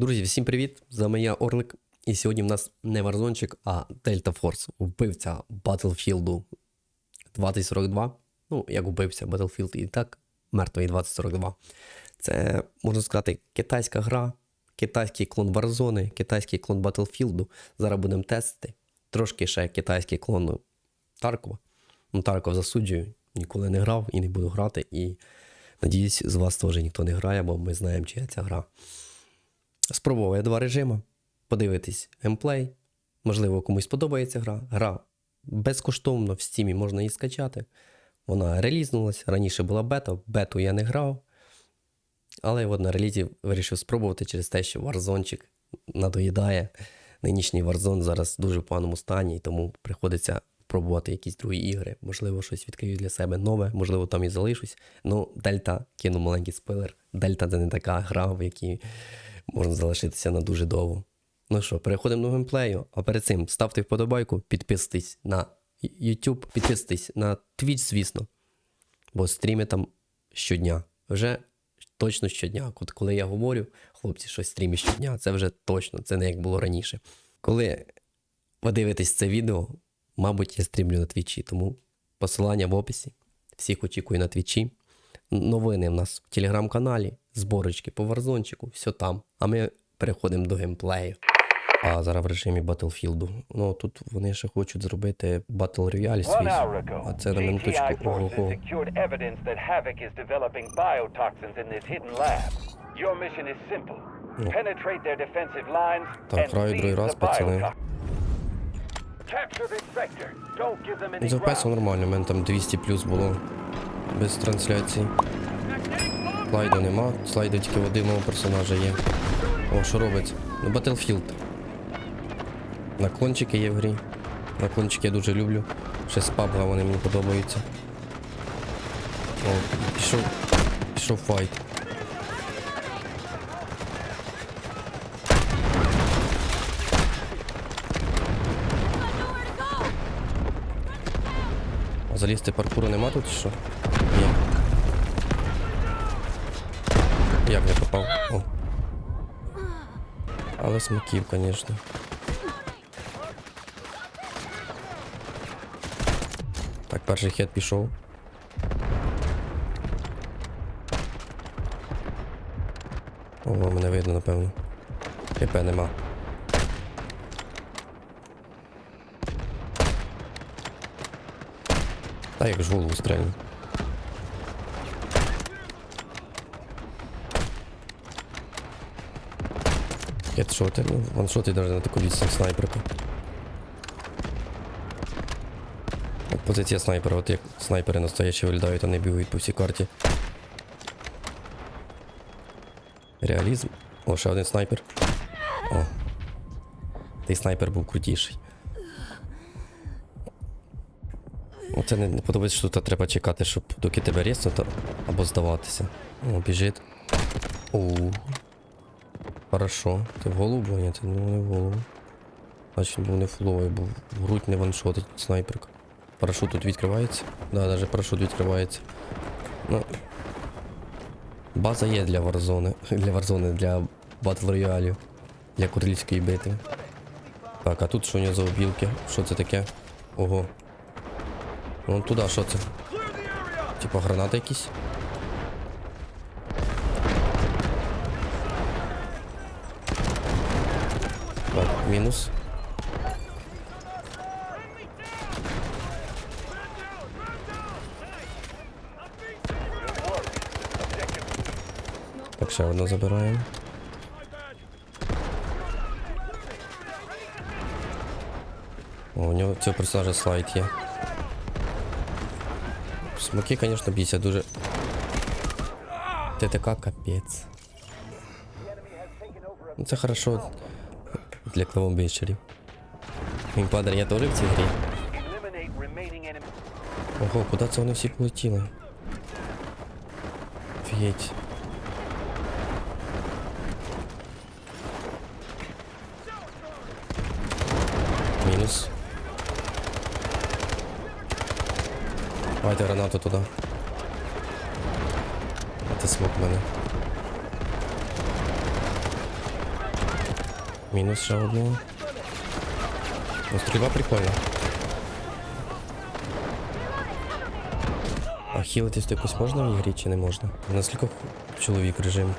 Друзі, всім привіт! З вами я Орлик. І сьогодні в нас не Warzone, а Delta Force, вбивця Battlefield 2042. Ну, як вбивця Battlefield і так, мертвий 2042. Це, можна сказати, китайська гра, китайський клон Warzone, китайський клон Battlefield. Зараз будемо тестити. Трошки ще китайський клон Таркова. Ну, Тарков засуджую, ніколи не грав і не буду грати. І надіюсь, з вас теж ніхто не грає, бо ми знаємо, чия ця гра. Спробував я два режими. Подивитись геймплей. Можливо, комусь подобається гра. Гра безкоштовно в стімі можна її скачати. Вона релізнулась. Раніше була бета, бету я не грав. Але от на релізі вирішив спробувати через те, що Warzone надоїдає. Нинішній Warzone зараз в дуже поганому стані, і тому приходиться пробувати якісь другі ігри. Можливо, щось відкрию для себе нове, можливо, там і залишусь. Ну, Дельта кину маленький спойлер. Дельта це не така гра, в якій можна залишитися на дуже довго. Ну що, переходимо до геймплею. А перед цим ставте вподобайку, підписуйтесь на YouTube, підписуйтесь на Twitch, звісно. Бо стріми там щодня. Вже точно щодня. От коли я говорю, хлопці, що стрімі щодня, це вже точно, це не як було раніше. Коли ви дивитесь це відео, мабуть, я стрімлю на твічі, тому посилання в описі. Всіх очікую на твічі. Новини в нас в телеграм-каналі, зборочки по варзончику, все там. А ми переходимо до геймплею. А зараз в режимі Battlefield. Ну тут вони ще хочуть зробити Battle Royale свій. А це на минуточку. lines Так, граю другий раз, пацани. Ну, ground. нормально, у мене там 200 плюс було без трансляції. Слайду нема, слайди тільки в одного персонажа є. О, що робиться? Ну, Battlefield. Наклончики є в грі. Наклончики я дуже люблю. Ще з PUBG вони мені подобаються. О, пішов. Пішов файт. Залізти паркуру нема тут що? Ні. Як не попав? О. Але смаків, звісно. Так, перший хід пішов. О, мене видно, напевно. ХП нема. Та як ж голову стрельну. Хедшоти, ну, ваншоти навіть на таку відстань снайперка. От позиція снайпера, от як снайпери настоящі виглядають, а не бігають по всій карті. Реалізм. О, ще один снайпер. О. Той снайпер був крутіший. Оце не, не подобається, що тут треба чекати, щоб доки тебе ріснуто, або здаватися. О, біжить. Оу. Хорошо. Ти в голову був? Ні, це ну, не в голову. Значить він був не фуловий, був в грудь не ваншотить снайперка. Парашут тут відкривається? Да, навіть парашут відкривається. Ну. База є для Warzone. Для Warzone, для Battle Royale. Для королівської битви. Так, а тут що у нього за обілки? Що це таке? Ого. Ну туди що це? Типа гранати якісь? мінус. Так, ще одну забираємо. О, у нього цього персонажа слайд є. Смоки, звісно, бійся дуже. Ти така капець. Ну це хорошо Для клавомбічерів. Він падає, теж в цій грі. Ого, куди це вони всі полетіли? Офігеть. Мінус. Давайте гранату туди. А ти смок мене. Мінус ще одного. Ну, стрільба прикольна. А хілитись якось можна в ігрі чи не можна? На скількох чоловік режим?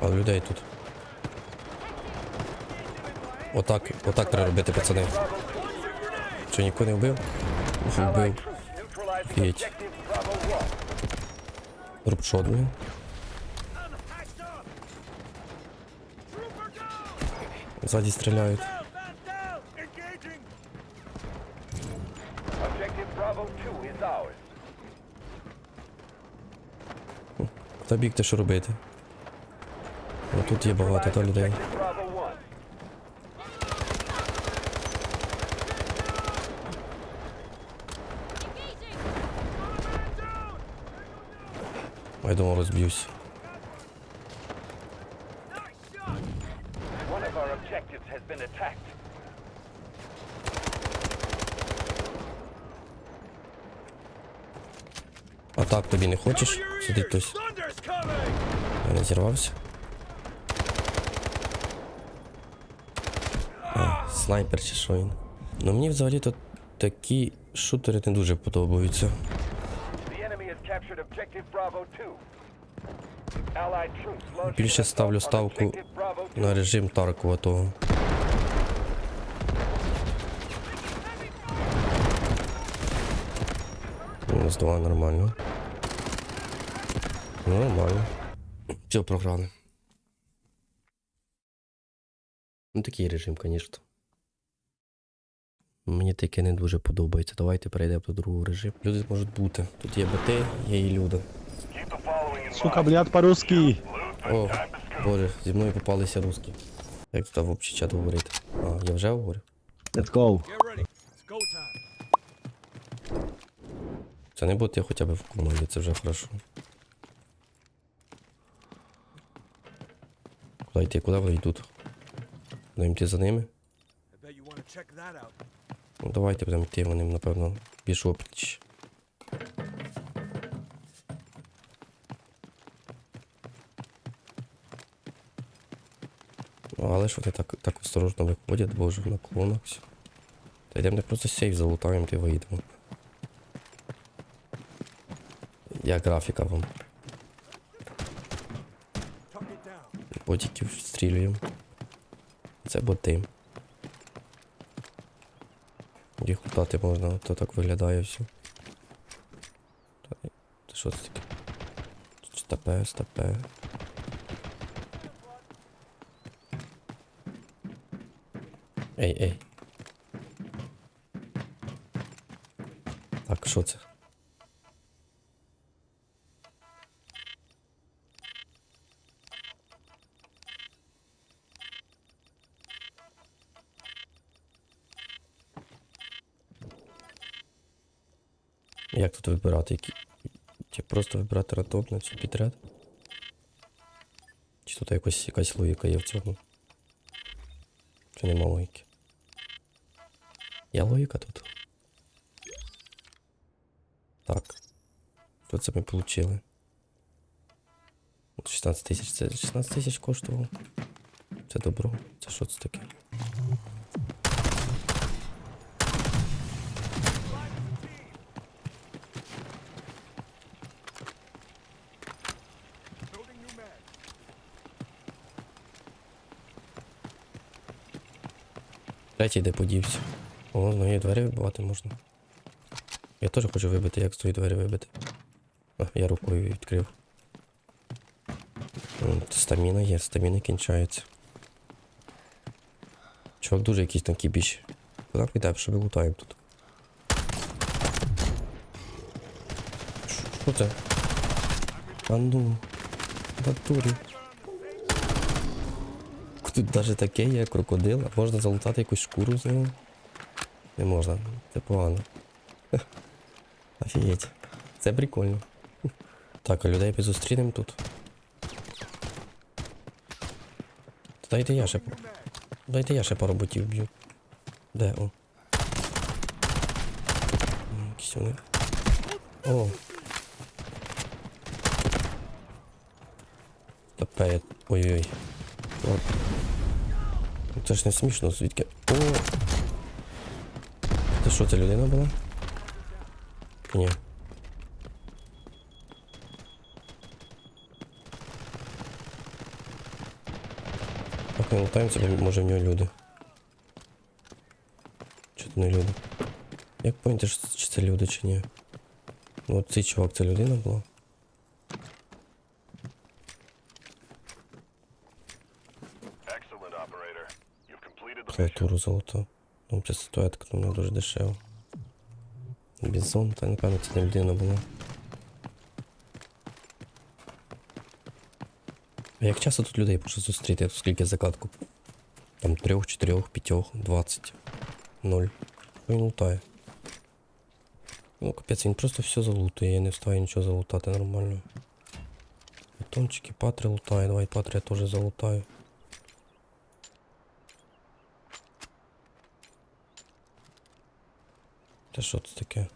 А людей тут. Отак, отак треба робити, пацани. Що нікого не вбив? Вбив. troops neutralizing Фіч. objective Bravo 1. Дропшот, блін. Ззаді стріляють. Objective 2 is ours. Куди бігти, що робити? О, тут є багато та людей. Objective Bravo 1. А Я думав, розб'юсь. А так тобі не хочеш? Сидить хтось. Я не зірвався. А, снайпер чи що він. Ну мені взагалі-то такі шутери не дуже подобаються. Більше an ставлю assault on ставку objective Bravo 2. на режим Таркова того. Мінус два нормально. Ну, Нормально. Все, програли. Ну такий режим, звісно. Мені таке не дуже подобається. Давайте перейдемо до другого режиму. Люди можуть бути. Тут є БТ, є і люди. Сука, блядь, по-русски. О, боже, зі мною попалися русські. Як тут в общий чат говорити? А, я вже говорю. Let's go. Це не бути хоча б в команді, це вже хорошо. Куди йти, куди вони йдуть? Будемо йти за ними? Давайте будемо йти, вони, напевно, більш опліч. Ну, але ж вони так, так осторожно виходять, боже, в наклонах. все. Та йдемо не просто сейф залутаємо та й вийдемо. Я графіка вам. Ботиків відстрілюємо. Це боти. Їх лутати можна, то так виглядає все. Та- що це таке? Стапе, стапе. Ей, ей. Так, що це? Як тут вибирати? Які... Чи просто вибирати рандом на всі підряд? Чи тут якось якась логіка є в цьому? Чи нема логіки? Є логіка тут? Так. Що це ми отримали? 16 тисяч. Це 16 тисяч коштувало. Це добро. Це що це таке? Третій де подівся. О, ну і двері вибивати можна. Я теж хочу вибити, як з тої двері вибити. А, я рукою відкрив. Стаміна є, стаміна кінчається. Чувак дуже якийсь там кібіч. Куди піде, що ми лутаємо тут? Що це? А ну, в натурі. Тут навіть таке є крокодил, а можна залутати якусь шкуру з нього? Не можна, це погано. Офігеть. Це прикольно. Так, а людей зустрінемо тут. Дайте я ще. Дайте я ще пару ботів б'ю. Де? О. Вони. О. Топе. Ой-ой. От. Це ж не смішно, звідки. О! Це що, це людина була? Ні. Так, ми лутаємося, бо може в нього люди. Чи це не люди? Як поняти, чи це люди, чи ні? Ну, цей чувак, це людина була? Клавіатуру золото. Ну, це статуетка, то вона дуже дешева. Бізон, та напевно це не людина була. Як часто тут людей можна зустріти, я тут скільки закатку? Там трьох, чотирьох, п'ятьох, двадцять. Ноль. Він лутає? Ну, капець, він просто все залутує, я не встаю нічого залутати нормально. Бетончики, патри лутає, давай патри я теж залутаю. Та що це таке?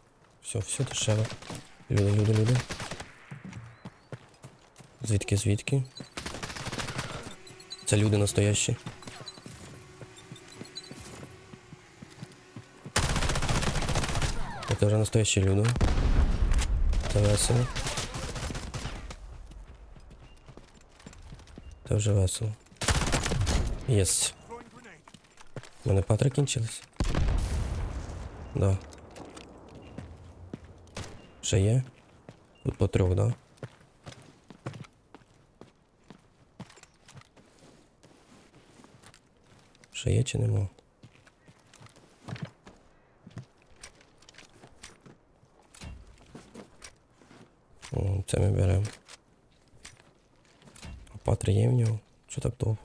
Все, все дешеве. Люди, люди, люди. Звідки, звідки? Це люди настоящі. Це вже настоящі люди. Це весело. Це вже весело. Єсть. Throwing grenade. У мене патри кінчились? Да. Ще є? Тут по трьох, да? Ще є чи нема? О, це ми беремо. Патри є в нього? Що так довго?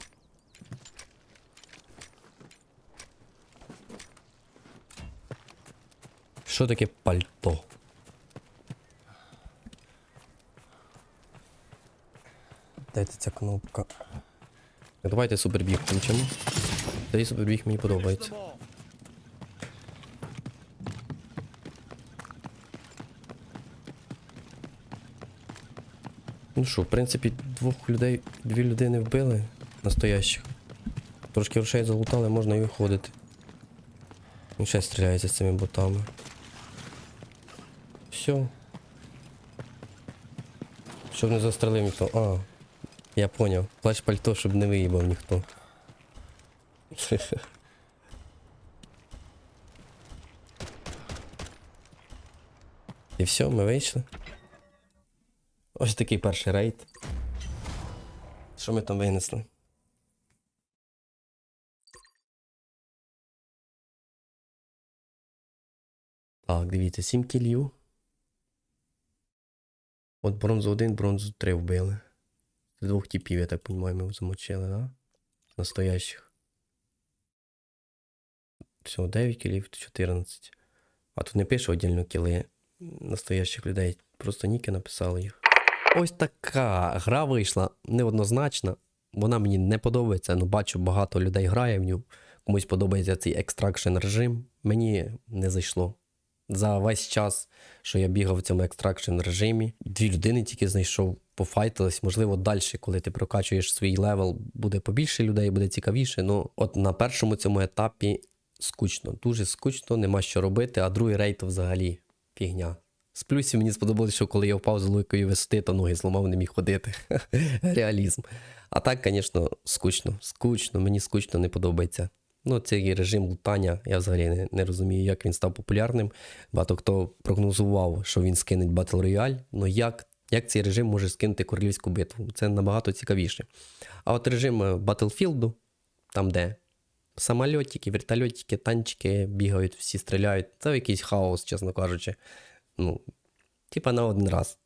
Що таке пальто? Дайте ця кнопка. Давайте супербіг включимо. Цей супербіг мені подобається. Ну що, в принципі, двох людей, дві людини вбили настоящих. Трошки грошей залутали, можна і виходити. Він ще стріляється з цими ботами. Все. Щоб не застрелив ніхто. А. Я поняв. Плач пальто, щоб не виїбав ніхто. І все, ми вийшли. Ось такий перший рейд. Що ми там винесли? Так, дивіться, 7 кілів. От бронзу 1, бронзу 3 вбили. Двох типів, я так розумію, ми замочили, да? Настоящих. Всього 9 кілів, 14. А тут не пише віддільно кіли настоящих людей. Просто ніки написали їх. Ось така гра вийшла неоднозначна. Вона мені не подобається, але бачу, багато людей грає в ню. Комусь подобається цей екстракшн режим. Мені не зайшло. За весь час, що я бігав в цьому екстракшн режимі, дві людини тільки знайшов, пофайтились. Можливо, далі, коли ти прокачуєш свій левел, буде побільше людей, буде цікавіше. Ну, от на першому цьому етапі скучно, дуже скучно, нема що робити, а другий рейд взагалі фігня. З плюсів мені сподобалося, що коли я впав з великої висоти, то ноги зламав, не міг ходити. Реалізм. А так, звісно, скучно. Скучно, мені скучно не подобається. Ну, цей режим лутання, я взагалі не, не розумію, як він став популярним. Багато хто прогнозував, що він скинеть Battle Royale. Ну як, як цей режим може скинути королівську битву? Це набагато цікавіше. А от режим е, Battlefield, там де самольотики, вертольотики, танчики бігають, всі стріляють. Це якийсь хаос, чесно кажучи. Ну, типа на один раз.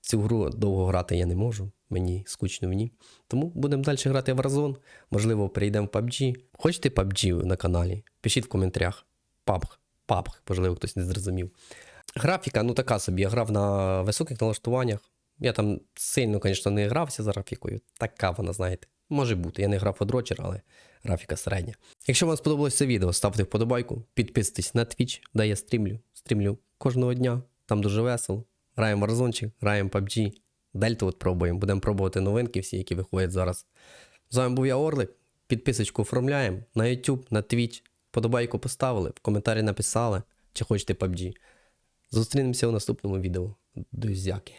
Цю гру довго грати я не можу, мені скучно в ній. Тому будемо далі грати в Warzone. Можливо, перейдемо в PUBG. Хочете PUBG на каналі? Пишіть в коментарях. PUBG, PUBG, можливо, хтось не зрозумів. Графіка, ну така собі, я грав на високих налаштуваннях. Я там сильно, звісно, не грався за графікою. Така вона, знаєте. Може бути, я не граф дрочер, але графіка середня. Якщо вам сподобалось це відео, ставте вподобайку, підписуйтесь на Twitch, де я стрімлю. Стрімлю кожного дня, там дуже весело. Граємо Warzone, граємо PUBG, Дельту от пробуємо. Будемо пробувати новинки всі, які виходять зараз. З вами був я Орлик. Підписочку оформляємо на YouTube, на Twitch. Подобайку поставили, в коментарі написали, чи хочете PUBG. Зустрінемося у наступному відео. Друзяки.